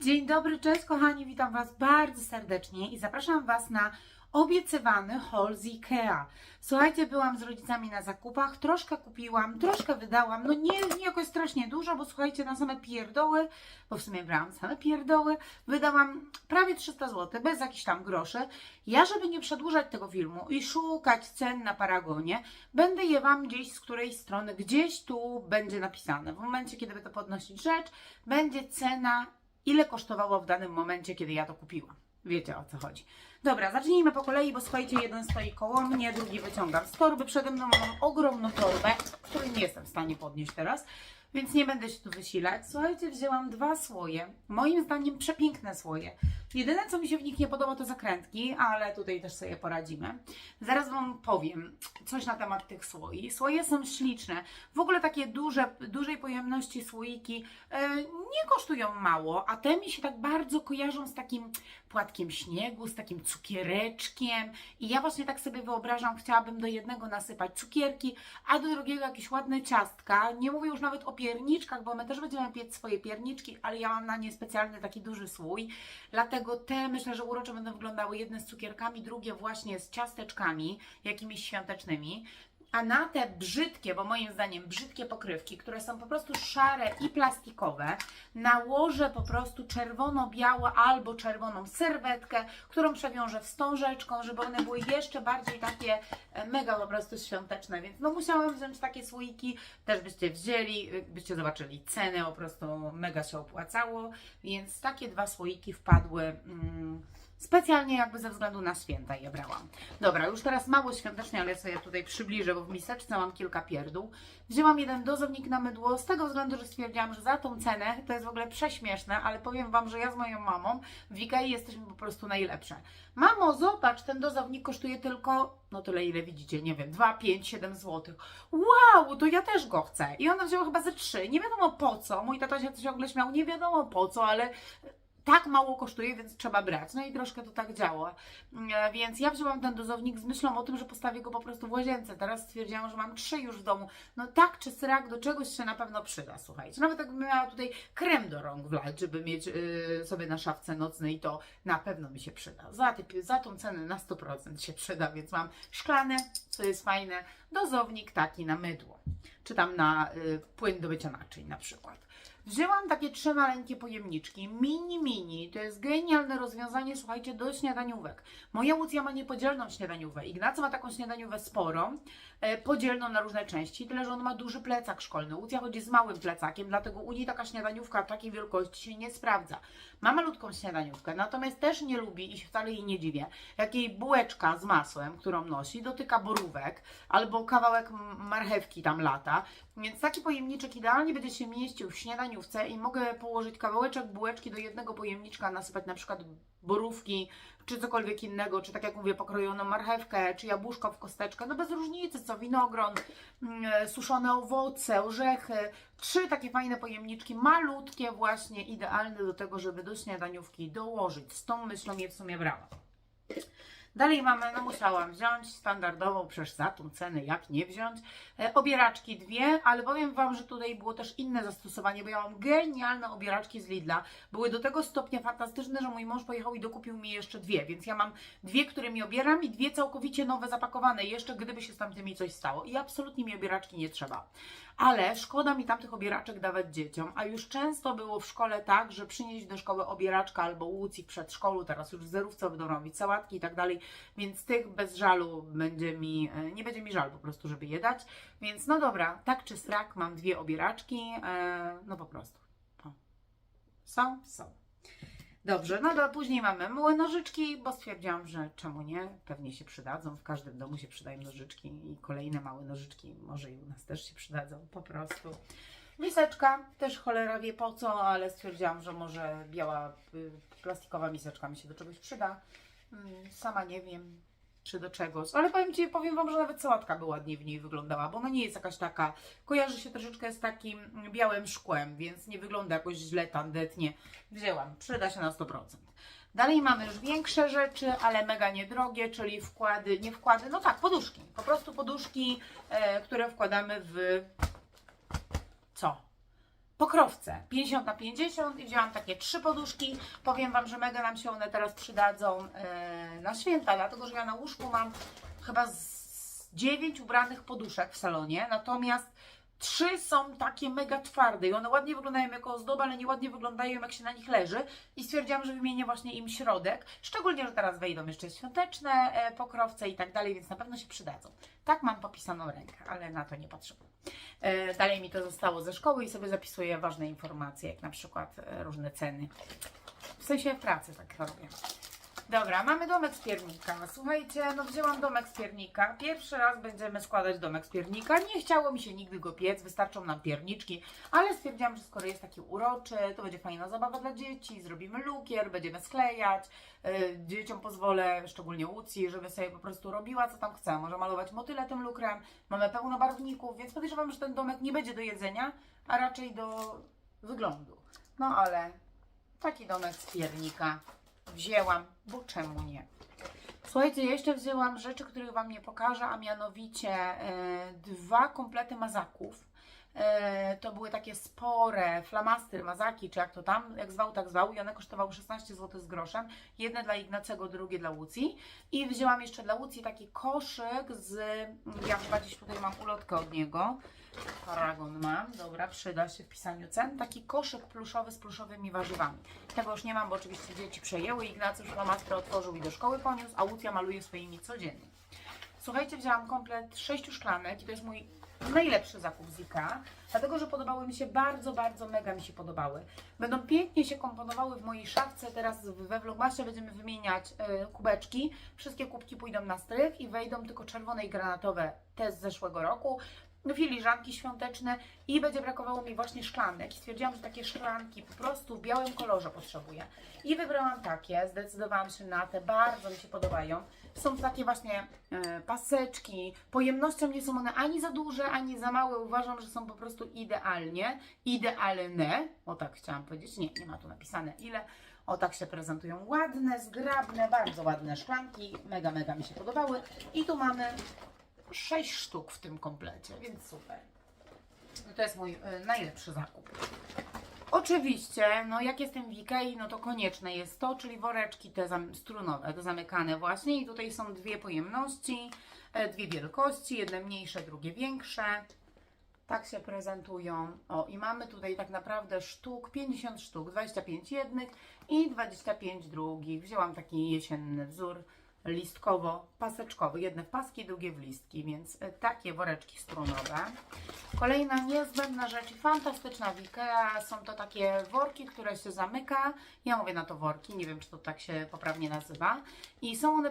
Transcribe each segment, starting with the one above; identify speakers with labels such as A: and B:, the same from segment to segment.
A: Dzień dobry, cześć kochani, witam Was bardzo serdecznie i zapraszam Was na obiecywany haul z Ikea. Słuchajcie, byłam z rodzicami na zakupach, troszkę kupiłam, troszkę wydałam, no nie, nie jakoś strasznie dużo, bo słuchajcie, na same pierdoły, bo w sumie brałam same pierdoły, wydałam prawie 300 zł, bez jakichś tam groszy. Ja, żeby nie przedłużać tego filmu i szukać cen na Paragonie, będę je Wam gdzieś z której strony, gdzieś tu będzie napisane. W momencie, kiedy będę podnosić rzecz, będzie cena ile kosztowało w danym momencie, kiedy ja to kupiłam. Wiecie o co chodzi. Dobra, zacznijmy po kolei, bo słuchajcie, jeden stoi koło mnie, drugi wyciągam z torby. Przede mną mam ogromną torbę, której nie jestem w stanie podnieść teraz, więc nie będę się tu wysilać. Słuchajcie, wzięłam dwa słoje, moim zdaniem przepiękne słoje. Jedyne, co mi się w nich nie podoba, to zakrętki, ale tutaj też sobie poradzimy. Zaraz Wam powiem coś na temat tych słoi. Słoje są śliczne. W ogóle takie duże, dużej pojemności słoiki e, nie kosztują mało, a te mi się tak bardzo kojarzą z takim płatkiem śniegu, z takim cukiereczkiem. I ja właśnie tak sobie wyobrażam, chciałabym do jednego nasypać cukierki, a do drugiego jakieś ładne ciastka. Nie mówię już nawet o pierniczkach, bo my też będziemy piec swoje pierniczki, ale ja mam na nie specjalny taki duży słój. Dlatego te myślę, że urocze będą wyglądały jedne z cukierkami, drugie właśnie z ciasteczkami, jakimiś świątecznymi. A na te brzydkie, bo moim zdaniem brzydkie pokrywki, które są po prostu szare i plastikowe, nałożę po prostu czerwono-białą albo czerwoną serwetkę, którą przewiążę wstążeczką, żeby one były jeszcze bardziej takie e, mega po prostu świąteczne. Więc no musiałam wziąć takie słoiki, też byście wzięli, y, byście zobaczyli cenę, po prostu mega się opłacało. Więc takie dwa słoiki wpadły. Mm, Specjalnie jakby ze względu na święta je brałam. Dobra, już teraz mało świątecznie, ale sobie tutaj przybliżę, bo w miseczce mam kilka pierdół. Wzięłam jeden dozownik na mydło z tego względu, że stwierdziłam, że za tą cenę to jest w ogóle prześmieszne, ale powiem Wam, że ja z moją mamą w Ikei jesteśmy po prostu najlepsze. Mamo, zobacz, ten dozownik kosztuje tylko, no tyle ile widzicie, nie wiem, 2, 5, 7 zł. Wow, to ja też go chcę. I ona wzięła chyba ze 3. Nie wiadomo po co. Mój tata się ciągle śmiał, nie wiadomo po co, ale tak mało kosztuje, więc trzeba brać. No i troszkę to tak działa. E, Więc ja wzięłam ten dozownik z myślą o tym, że postawię go po prostu w łazience. Teraz stwierdziłam, że mam trzy już w domu. No tak czy srak do czegoś się na pewno przyda, słuchajcie. Nawet jakbym miała tutaj krem do rąk wlać, żeby mieć yy, sobie na szafce nocnej, to na pewno mi się przyda. Za, te, za tą cenę na 100% się przyda, więc mam szklane, co jest fajne, dozownik taki na mydło. Czy tam na y, płyn do mycia naczyń na przykład. Wzięłam takie trzy maleńkie pojemniczki, mini, mini. To jest genialne rozwiązanie, słuchajcie, do śniadaniówek. Moja Łucja ma niepodzielną śniadaniówkę. Ignacy ma taką śniadaniówkę sporą, podzielną na różne części, tyle że on ma duży plecak szkolny. Łucja chodzi z małym plecakiem, dlatego u niej taka śniadaniówka takiej wielkości się nie sprawdza. Ma malutką śniadaniówkę, natomiast też nie lubi i wcale jej nie dziwię, jak jej bułeczka z masłem, którą nosi, dotyka borówek albo kawałek marchewki tam lata. Więc taki pojemniczek idealnie będzie się mieścił w śniadaniówce i mogę położyć kawałeczek bułeczki do jednego pojemniczka, nasypać na przykład borówki, czy cokolwiek innego, czy tak jak mówię, pokrojoną marchewkę, czy jabłuszko w kosteczkę, no bez różnicy, co winogron, mm, suszone owoce, orzechy. Trzy takie fajne pojemniczki, malutkie właśnie, idealne do tego, żeby do śniadaniówki dołożyć. Z tą myślą je w sumie brałam. Dalej mamy, no musiałam wziąć standardową, przecież za tą cenę, jak nie wziąć, e, obieraczki dwie, ale powiem Wam, że tutaj było też inne zastosowanie, bo ja mam genialne obieraczki z Lidla. Były do tego stopnia fantastyczne, że mój mąż pojechał i dokupił mi jeszcze dwie, więc ja mam dwie, którymi obieram i dwie całkowicie nowe, zapakowane jeszcze, gdyby się z tamtymi coś stało. I absolutnie mi obieraczki nie trzeba. Ale szkoda mi tamtych obieraczek dawać dzieciom, a już często było w szkole tak, że przynieść do szkoły obieraczka albo łucik przedszkolu, teraz już w zerówce będą robić sałatki i tak dalej, więc tych bez żalu będzie mi, e, nie będzie mi żal po prostu, żeby je dać. Więc no dobra, tak czy strak, mam dwie obieraczki, e, no po prostu. O. Są? Są. Dobrze, no to później mamy małe nożyczki, bo stwierdziłam, że czemu nie, pewnie się przydadzą, w każdym domu się przydają nożyczki i kolejne małe nożyczki, może i u nas też się przydadzą, po prostu. Miseczka, też cholera wie po co, ale stwierdziłam, że może biała y, plastikowa miseczka mi się do czegoś przyda. Mm, Sama nie wiem, czy do czegoś, ale powiem Ci, powiem Wam, że nawet sałatka by ładnie w niej wyglądała, bo ona nie jest jakaś taka, kojarzy się troszeczkę z takim białym szkłem, więc nie wygląda jakoś źle, tandetnie. Wzięłam, przyda się na 100%. Dalej mamy już większe rzeczy, ale mega niedrogie, czyli wkłady, nie wkłady, no tak, poduszki. Po prostu poduszki, e, które wkładamy w co? Pokrowce 50 na 50 i wzięłam takie trzy poduszki. Powiem Wam, że mega nam się one teraz przydadzą e, na święta, dlatego że ja na łóżku mam chyba z 9 ubranych poduszek w salonie, natomiast trzy są takie mega twarde i one ładnie wyglądają jako ozdoba, ale nieładnie wyglądają jak się na nich leży i stwierdziłam, że wymienię właśnie im środek, szczególnie, że teraz wejdą jeszcze świąteczne e, pokrowce i tak dalej, więc na pewno się przydadzą. Tak mam popisaną rękę, ale na to nie potrzebuję. E, Dalej mi to zostało ze szkoły i sobie zapisuję ważne informacje, jak na przykład e, różne ceny. W sensie pracy tak robię. Dobra, mamy domek z piernika. Słuchajcie, no wzięłam domek z piernika. Pierwszy raz będziemy składać domek z piernika. Nie chciało mi się nigdy go piec, wystarczą nam pierniczki, ale stwierdziłam, że skoro jest taki uroczy, to będzie fajna zabawa dla dzieci. Zrobimy lukier, będziemy sklejać. Yy, dzieciom pozwolę, szczególnie Łucji, żeby sobie po prostu robiła co tam chce. Może malować motyle tym lukrem. Mamy pełno barwników, więc podejrzewam, że ten domek nie będzie do jedzenia, a raczej do wyglądu. No ale taki domek z piernika wzięłam, bo czemu nie? Słuchajcie, jeszcze wzięłam rzeczy, których Wam nie pokażę, a mianowicie e, dwa komplety mazaków. E, to były takie spore flamastry, mazaki, czy jak to tam, jak zwał, tak zwał. I one kosztowały 16 zł z groszem. Jedne dla Ignacego, drugie dla Łucji. I wzięłam jeszcze dla Łucji taki koszyk z, ja chyba gdzieś tutaj mam ulotkę od niego. Paragon mam, dobra, przyda się w pisaniu cen. Taki koszyk pluszowy z pluszowymi warzywami. Tego już nie mam, bo oczywiście dzieci przejęły. Ignacy już flamastry otworzył i do szkoły poniósł, a Łucja maluje swoimi codziennie. Słuchajcie, wzięłam komplet sześciu szklanek i to jest mój najlepszy zakup z IKEA, dlatego że podobały mi się bardzo, bardzo, mega mi się podobały. Będą pięknie się komponowały w mojej szafce. Teraz we Vlogmasie będziemy wymieniać e, kubeczki. Wszystkie kubki pójdą na strych i wejdą tylko czerwone i granatowe, te z zeszłego roku. Filiżanki świąteczne i będzie brakowało mi właśnie szklanek. Stwierdziłam, że takie szklanki po prostu w białym kolorze potrzebuję. I wybrałam takie, zdecydowałam się na te, bardzo mi się podobają. Są takie właśnie e, paseczki. Pojemnością nie są one ani za duże, ani za małe. Uważam, że są po prostu idealnie, idealne. O tak chciałam powiedzieć. Nie, nie ma tu napisane ile. O tak się prezentują ładne, zgrabne, bardzo ładne szklanki. Mega, mega mi się podobały. I tu mamy 6 sztuk w tym komplecie, więc super. I To jest mój y, najlepszy zakup. Oczywiście, no jak jestem w Ikei, no to konieczne jest to, czyli woreczki te strunowe, te zamykane właśnie i tutaj są dwie pojemności, e, dwie wielkości, jedne mniejsze, drugie większe. Tak się prezentują. O, i mamy tutaj tak naprawdę sztuk, 50 sztuk, 25 jednych i 25 drugich. Wzięłam taki jesienny wzór listkowo-paseczkowy. Jedne w paski, drugie w listki, więc e, takie woreczki strunowe. Kolejna niezbędna rzecz, fantastyczna w Ikea, są to takie worki, które się zamyka. Ja mówię na to worki, nie wiem czy to tak się poprawnie nazywa. I są one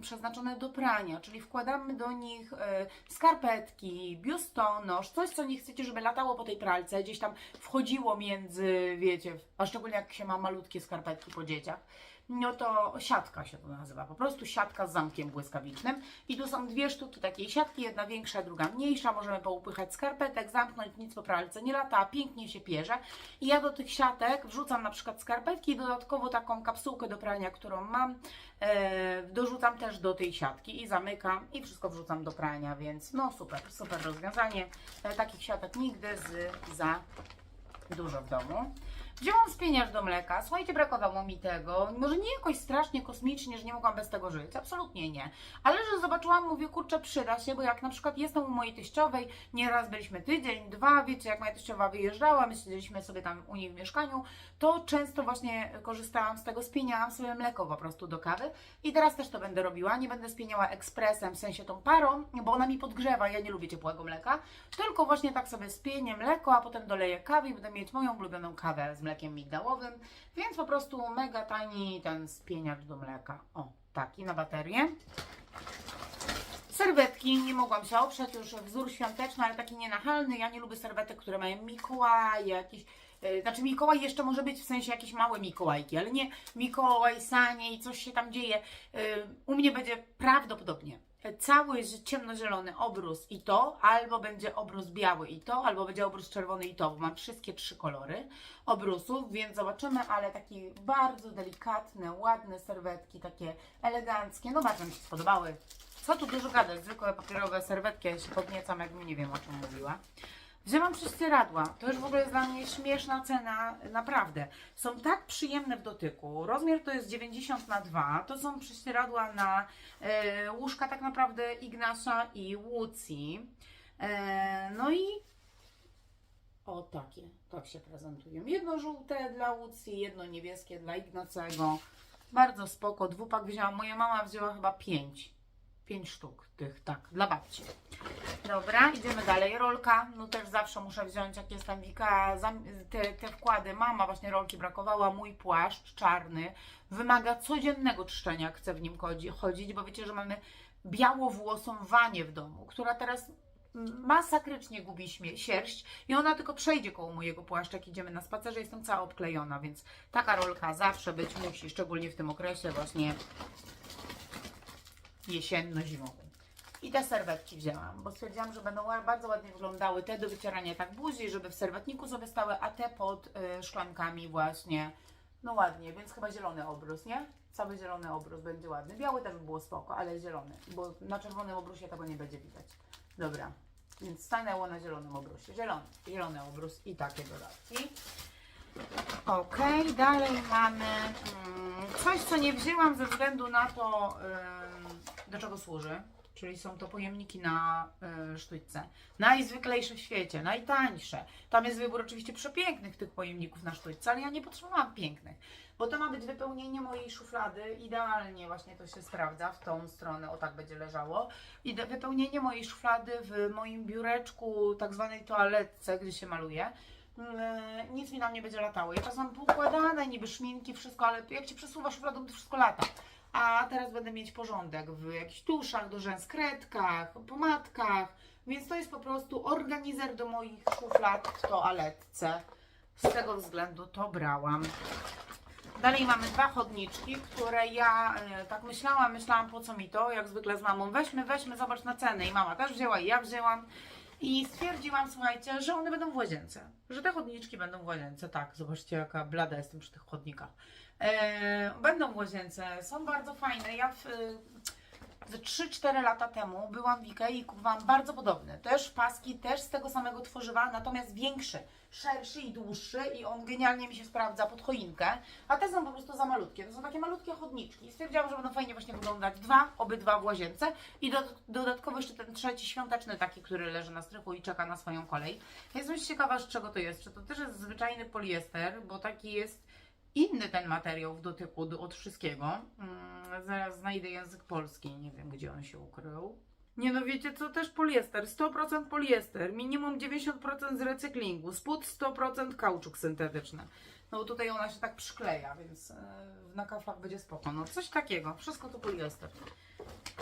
A: przeznaczone do prania, czyli wkładamy do nich e, skarpetki, biustonosz, coś co nie chcecie, żeby latało po tej pralce, gdzieś tam wchodziło między, wiecie, a szczególnie jak się ma malutkie skarpetki po dzieciach no to siatka się to nazywa, po prostu siatka z zamkiem błyskawicznym. I tu są dwie sztuki takiej siatki, jedna większa, druga mniejsza. Możemy poupychać skarpetek, zamknąć, nic po pralce nie lata, pięknie się pierze. I ja do tych siatek wrzucam na przykład skarpetki i dodatkowo taką kapsułkę do prania, którą mam, e, dorzucam też do tej siatki i zamykam i wszystko wrzucam do prania, więc no super, super rozwiązanie. E, takich siatek nigdy z, za dużo w domu. Wzięłam spieniarz do mleka. Słuchajcie, brakowało mi tego. Może nie jakoś strasznie kosmicznie, że nie mogłam bez tego żyć. Absolutnie nie. Ale że zobaczyłam, mówię, kurczę, przyda się, bo jak na przykład jestem u mojej teściowej, nieraz byliśmy tydzień, dwa, wiecie, jak moja teściowa wyjeżdżała, my siedzieliśmy sobie tam u niej w mieszkaniu, to często właśnie korzystałam z tego, spieniałam sobie mleko po prostu do kawy. I teraz też to będę robiła. Nie będę spieniała ekspresem, w sensie tą parą, bo ona mi podgrzewa, ja nie lubię ciepłego mleka. Tylko właśnie tak sobie spienię mleko, a potem doleję kawy i będę mieć moją ulubioną kawę z mlekiem migdałowym, więc po prostu mega tani ten spieniacz do mleka. O, taki na baterię. Serwetki, nie mogłam się oprzeć, już wzór świąteczny, ale taki nienachalny. Ja nie lubię serwetek, które mają Mikołaj, jakiś e, znaczy Mikołaj jeszcze może być w sensie jakieś małe Mikołajki, ale nie Mikołaj, Sanie i coś się tam dzieje. E, U mnie będzie prawdopodobnie cały zi- ciemnozielony obrus i to, albo będzie obrus biały i to, albo będzie obrus czerwony i to, bo mam wszystkie trzy kolory obrusów, więc zobaczymy, ale takie bardzo delikatne, ładne serwetki, takie eleganckie, no bardzo mi się spodobały. Co tu dużo gadać, zwykłe papierowe serwetki, ja się podniecam, jakbym nie wiem o czym mówiła. Wzięłam prześcieradła. To już w ogóle jest dla mnie śmieszna cena, naprawdę. Są tak przyjemne w dotyku. Rozmiar to jest 90 na 2. To są prześcieradła na e, łóżka tak naprawdę Ignasza i Łucji. E, no i o takie, tak się prezentują. Jedno żółte dla Łucji, jedno niebieskie dla Ignacego. Bardzo spoko. Dwupak wzięłam. Moja mama wzięła chyba pięć. Pięć sztuk tych, tak, dla babci. Dobra, idziemy dalej. Rolka, no też zawsze muszę wziąć, jak jestem zam- te, te wkłady. Mama właśnie rolki brakowała, mój płaszcz czarny wymaga codziennego czyszczenia, jak chcę w nim chodzi, chodzić, bo wiecie, że mamy białowłosą wanię w domu, która teraz masakrycznie gubi sierść i ona tylko przejdzie koło mojego płaszcza, jak idziemy na spacerze, jestem cała obklejona, więc taka rolka zawsze być musi, szczególnie w tym okresie właśnie jesienno-zimowym. I te serwetki wzięłam, bo stwierdziłam, że będą bardzo ładnie wyglądały te do wycierania tak buzi, żeby w serwetniku sobie stały, a te pod y, szklankami właśnie, no ładnie, więc chyba zielony obrus, nie? Cały zielony obrus będzie ładny. Biały też by było spoko, ale zielony, bo na czerwonym obrusie tego nie będzie widać. Dobra, więc stanęło na zielonym obrusie. Zielony, zielony obrus i takie dodatki. Ok, dalej mamy mm, coś, co nie wzięłam ze względu na to, ym, do czego służy. Czyli są to pojemniki na y, sztućce. Najzwyklejsze w świecie, najtańsze. Tam jest wybór oczywiście przepięknych tych pojemników na sztućce, ale ja nie potrzebowałam pięknych, bo to ma być wypełnienie mojej szuflady. Idealnie właśnie to się sprawdza w tą stronę, o tak będzie leżało. I wypełnienie mojej szuflady w moim biureczku, tak zwanej toaletce, gdzie się maluje. Mm, nic mi tam nie będzie latało. Ja czasem poukładane, niby szminki, wszystko, ale jak Ci przesuwasz szufladą, to wszystko lata. A teraz będę mieć porządek w jakichś tuszach, do rzęs, kredkach, pomadkach, więc to jest po prostu organizer do moich szuflad w toaletce. Z tego względu to brałam. Dalej mamy dwa chodniczki, które ja e, tak myślałam, myślałam po co mi to, jak zwykle z mamą, weźmy, weźmy, zobacz na cenę i mama też wzięła i ja wzięłam i stwierdziłam, słuchajcie, że one będą w łazience, że te chodniczki będą w łazience, tak, zobaczcie jaka blada jestem przy tych chodnikach. E, będą w łazience, są bardzo fajne, ja w, ze 3-4 lata temu byłam w Ikei i kupowałam bardzo podobne. Też paski, też z tego samego tworzywa, natomiast większy, szerszy i dłuższy i on genialnie mi się sprawdza pod choinkę. A te są po prostu za malutkie. To są takie malutkie chodniczki. I stwierdziłam, że będą fajnie właśnie wyglądać dwa, obydwa w łazience. I do, dodatkowo jeszcze ten trzeci świąteczny taki, który leży na strychu i czeka na swoją kolej. Jestem ciekawa, z czego to jest. Czy to też jest zwyczajny poliester, bo taki jest inny ten materiał w dotyku do, od wszystkiego. Mm, zaraz znajdę język polski, nie wiem gdzie on się ukrył. Nie no wiecie co, też poliester, 100% poliester, minimum 90% z recyklingu, spód 100% kauczuk syntetyczny. No bo tutaj ona się tak przykleja, więc e, na kaflach będzie spoko. No coś takiego, wszystko to poliester.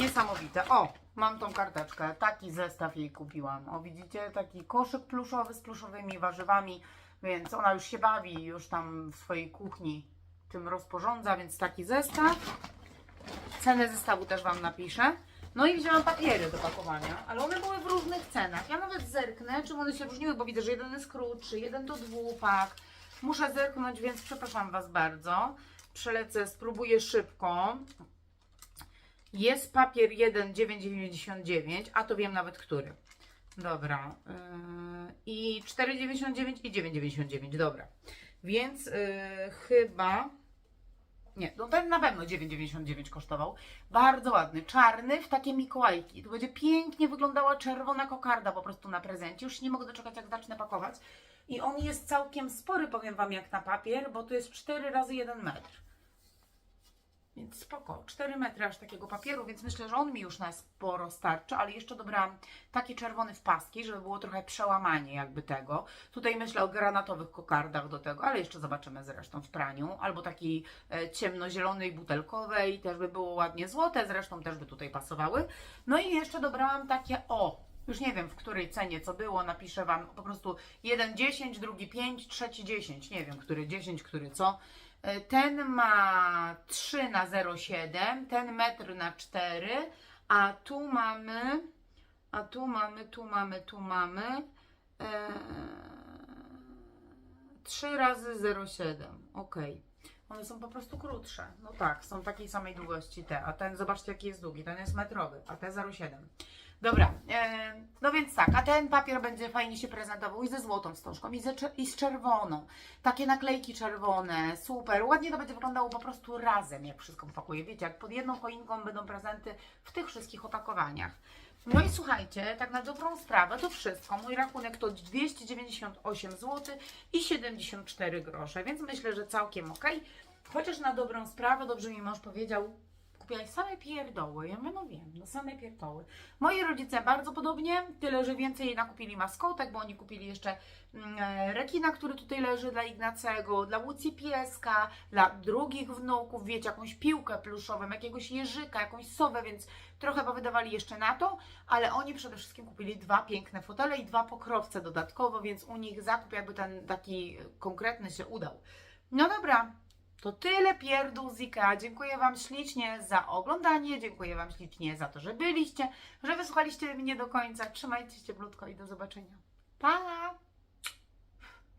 A: Niesamowite. O, mam tą karteczkę, taki zestaw jej kupiłam. O widzicie, taki koszyk pluszowy z pluszowymi warzywami, więc ona już się bawi, już tam w swojej kuchni tym rozporządza, więc taki zestaw. Cenę zestawu też Wam napiszę. No i wzięłam papiery do pakowania, ale one były w różnych cenach. Ja nawet zerknę, czym one się różniły, bo widzę, że jeden jest krótszy, jeden to dwupak. Muszę zerknąć, więc przepraszam Was bardzo. Przelecę, spróbuję szybko. Jest papier 1 9,99, a to wiem nawet który. Dobra. Yy, I 4,99 i 9,99, dobra. Więc yy, chyba. Nie, no ten na pewno 9,99 kosztował. Bardzo ładny, czarny w takie mikołajki. Tu będzie pięknie wyglądała czerwona kokarda po prostu na prezencie. Już nie mogę doczekać, jak zacznę pakować. I on jest całkiem spory, powiem Wam, jak na papier, bo to jest 4 razy 1 metr. Więc spoko, 4 metry aż takiego papieru, więc myślę, że on mi już na sporo starczy, ale jeszcze dobrałam taki czerwony w paski, żeby było trochę przełamanie jakby tego. Tutaj myślę o granatowych kokardach do tego, ale jeszcze zobaczymy zresztą w praniu. Albo takiej ciemnozielonej, butelkowej, też by było ładnie złote, zresztą też by tutaj pasowały. No i jeszcze dobrałam takie, o, już nie wiem w której cenie co było, napiszę Wam po prostu jeden 10, drugi 5, trzeci 10, nie wiem który 10, który co. Ten ma 3 na 0,7, ten metr na 4, a tu mamy, a tu mamy, tu mamy, tu mamy e, 3 razy 0,7, ok. One są po prostu krótsze. No tak, są takiej samej długości te, a ten, zobaczcie jaki jest długi, ten jest metrowy, a te 0,7. Dobra, no więc tak, a ten papier będzie fajnie się prezentował i ze złotą wstążką, i, ze, i z czerwoną. Takie naklejki czerwone, super. Ładnie to będzie wyglądało po prostu razem, jak wszystko pakuje. Wiecie, jak pod jedną choinką będą prezenty w tych wszystkich opakowaniach. No i słuchajcie, tak na dobrą sprawę, to wszystko. Mój rachunek to 298 zł i 74 grosze, więc myślę, że całkiem ok. Chociaż na dobrą sprawę, dobrze mi mąż powiedział, kupiłaś same pierdoły. Ja mówię, no wiem, no same pierdoły. Moi rodzice bardzo podobnie, tyle, że więcej nakupili maskotek, bo oni kupili jeszcze mm, e, rekina, który tutaj leży dla Ignacego, dla Łucji pieska, dla drugich wnuków, wiecie, jakąś piłkę pluszową, jakiegoś jeżyka, jakąś sowę, więc trochę powydawali jeszcze na to, ale oni przede wszystkim kupili dwa piękne fotele i dwa pokrowce dodatkowo, więc u nich zakup jakby ten taki konkretny się udał. No dobra, to tyle pierdół z IKEA. Dziękuję Wam ślicznie za oglądanie, dziękuję Wam ślicznie za to, że byliście, że wysłuchaliście mnie do końca. Trzymajcie się cieplutko i do zobaczenia. Pa!